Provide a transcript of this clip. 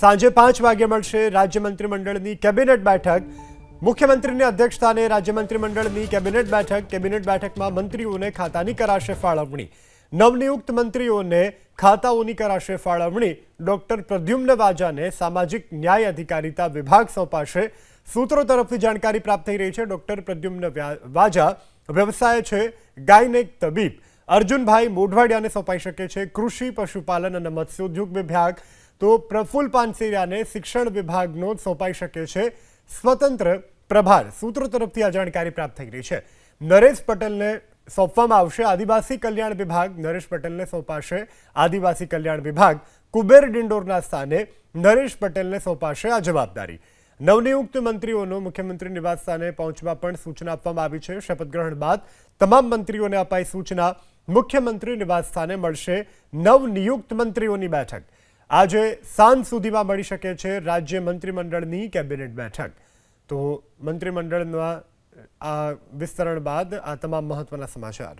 સાંજે પાંચ વાગે મળશે રાજ્ય મંત્રીમંડળની કેબિનેટ બેઠક. મુખ્યમંત્રીની અધ્યક્ષતાને રાજ્ય મંત્રીમંડળની કેબિનેટ બેઠક, કેબિનેટ બેઠકમાં મંત્રીઓને ખાતાની કરાશે ફાળવણી. નવનિયુક્ત મંત્રીઓને ખાતાઓની કરાશે ફાળવણી. ડોક્ટર પ્રદ્યુમ્ન વાજાને સામાજિક ન્યાય અધિકારીતા વિભાગ સોંપાશે. સૂત્રો તરફથી જાણકારી પ્રાપ્ત થઈ રહી છે. ડોક્ટર પ્રદ્યુમ્ન વાજા વ્યવસાય છે, ગાયનેક તબીબ. અર્જુનભાઈ મોઢવાડિયાને સોંપાઈ શકે છે. કૃષિ, પશુપાલન અને મત્સ્યોદ્યોગ વિભાગ. તો પ્રફુલ્લ પાનસેરિયાને શિક્ષણ વિભાગનો સોંપાઈ શકે છે સ્વતંત્ર પ્રભાર. સૂત્રો તરફથી આ જાણકારી પ્રાપ્ત થઈ રહી છે. નરેશ પટેલને સોંપવામાં આવશે આદિવાસી કલ્યાણ વિભાગ. નરેશ પટેલને સોંપાશે આદિવાસી કલ્યાણ વિભાગ. કુબેર ડિંડોરના સ્થાને નરેશ પટેલને સોંપાશે આ જવાબદારી. નવનિયુક્ત મંત્રીઓનો મુખ્યમંત્રી નિવાસ સ્થાને પહોંચવા પણ સૂચના આપવામાં આવી છે. શપથ ગ્રહણ બાદ તમામ મંત્રીઓને અપાઈ સૂચના મુખ્યમંત્રી નિવાસ સ્થાને મળશે નવનિયુક્ત મંત્રીઓની બેઠક. આજે સાંજ સુધીમાં મળી શકે છે રાજ્ય મંત્રીમંડળની કેબિનેટ બેઠક. તો મંત્રીમંડળના, આ વિસ્તરણ બાદ આ તમામ મહત્વના સમાચાર.